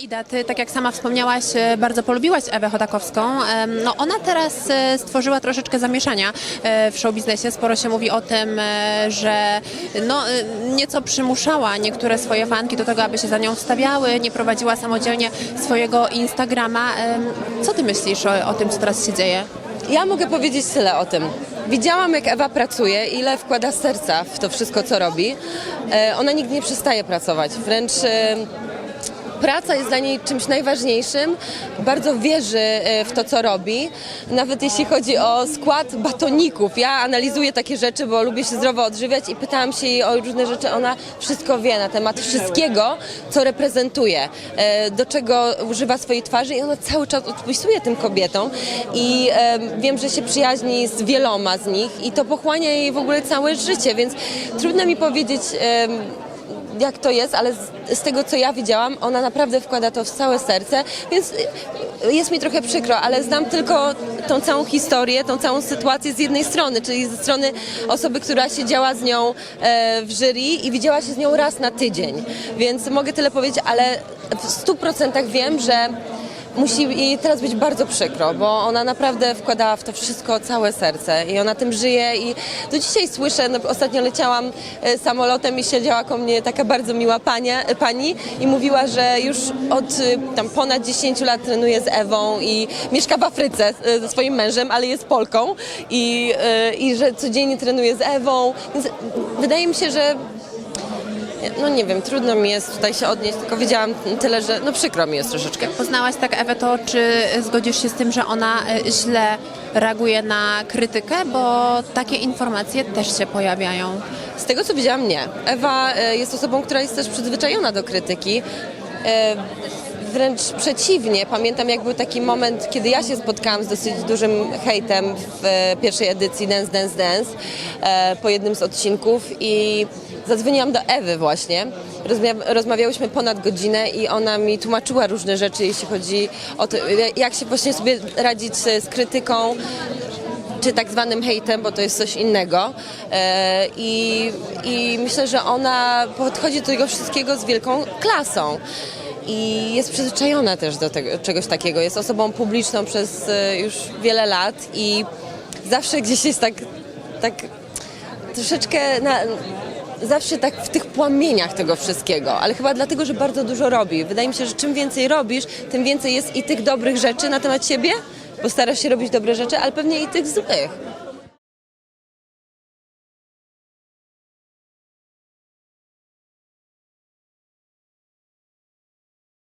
Ida, ty, tak jak sama wspomniałaś, e, bardzo polubiłaś Ewę Chodakowską. No, ona teraz e, stworzyła troszeczkę zamieszania e, w showbiznesie. Sporo się mówi o tym, że no, nieco przymuszała niektóre swoje fanki do tego, aby się za nią wstawiały, nie prowadziła samodzielnie swojego Instagrama. Co ty myślisz o, o tym, co teraz się dzieje? Ja mogę powiedzieć tyle o tym. Widziałam, jak Ewa pracuje, ile wkłada serca w to wszystko, co robi. Ona nigdy nie przestaje pracować. Wręcz praca jest dla niej czymś najważniejszym. Bardzo wierzy e, w to, co robi. Nawet jeśli chodzi o skład batoników. Ja analizuję takie rzeczy, bo lubię się zdrowo odżywiać i pytałam się jej o różne rzeczy. Ona wszystko wie na temat wszystkiego, co reprezentuje, e, do czego używa swojej twarzy i ona cały czas odpisuje tym kobietom i e, wiem, że się przyjaźni z wieloma z nich i to pochłania jej w ogóle całe życie, więc trudno mi powiedzieć... jak to jest, ale z, z tego co ja widziałam, ona naprawdę wkłada to w całe serce, więc jest mi trochę przykro, ale znam tylko tą całą historię, tą całą sytuację z jednej strony, czyli ze strony osoby, która siedziała z nią e, w jury i widziała się z nią raz na tydzień. Więc mogę tyle powiedzieć, ale w stu procentach wiem, że musi jej teraz być bardzo przykro, bo ona naprawdę wkładała w to wszystko całe serce i ona tym żyje i do dzisiaj słyszę, no, ostatnio leciałam e, samolotem i siedziała koło mnie taka bardzo miła pani i mówiła, że już od e, tam ponad 10 lat trenuje z Ewą i mieszka w Afryce e, ze swoim mężem, ale jest Polką i, i że codziennie trenuje z Ewą, więc wydaje mi się, że no nie wiem, trudno mi jest tutaj się odnieść, tylko wiedziałam tyle, że no przykro mi jest troszeczkę. Poznałaś tak Ewę, to czy zgodzisz się z tym, że ona e, źle reaguje na krytykę? Bo takie informacje też się pojawiają. Z tego co widziałam, nie. Ewa e, jest osobą, która jest też przyzwyczajona do krytyki. E, Wręcz przeciwnie. Pamiętam, jak był taki moment, kiedy ja się spotkałam z dosyć dużym hejtem w e, pierwszej edycji Dance Dance Dance e, po jednym z odcinków i zadzwoniłam do Ewy właśnie. Rozmawiałyśmy ponad godzinę i ona mi tłumaczyła różne rzeczy, jeśli chodzi o to, jak się właśnie sobie radzić z z krytyką, czy tak zwanym hejtem, bo to jest coś innego. E, I, I myślę, że ona podchodzi do tego wszystkiego z wielką klasą. I jest przyzwyczajona też do tego, czegoś takiego. Jest osobą publiczną przez e, już wiele lat i zawsze gdzieś jest tak, tak troszeczkę na, zawsze tak w tych płomieniach tego wszystkiego, ale chyba dlatego, że bardzo dużo robi. Wydaje mi się, że czym więcej robisz, tym więcej jest i tych dobrych rzeczy na temat siebie, bo starasz się robić dobre rzeczy, ale pewnie i tych złych.